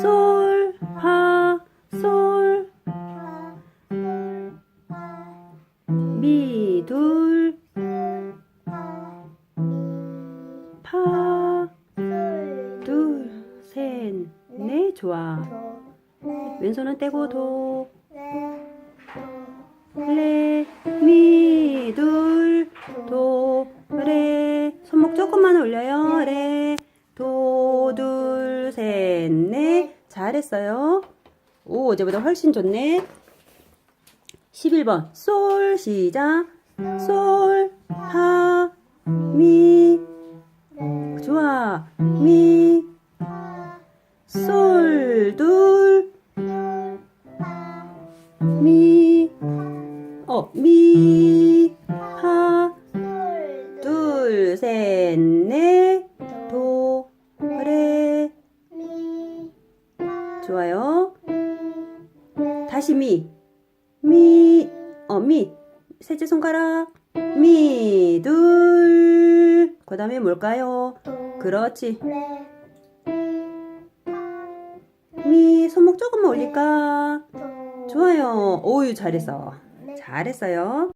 솔, 파, 솔, 미, 둘, 파, 둘, 셋, 넷. 좋아. 왼손은 떼고 도, 레, 미, 둘, 도, 레. 손목 조금만 올려요. 레, 도, 둘, 셋, 넷. 잘했어요. 오, 어제보다 훨씬 좋네. 11번. 솔, 시작. 솔, 파, 미. 좋아. 미, 파, 솔, 둘, 미. 어, 미, 파, 솔, 둘, 셋, 넷, 좋아요. 다시 미. 미, 어, 미. 셋째 손가락. 미, 둘. 그 다음에 뭘까요? 도, 그렇지. 레, 미, 손목 조금만 올릴까? 도, 좋아요. 오유, 잘했어. 네. 잘했어요.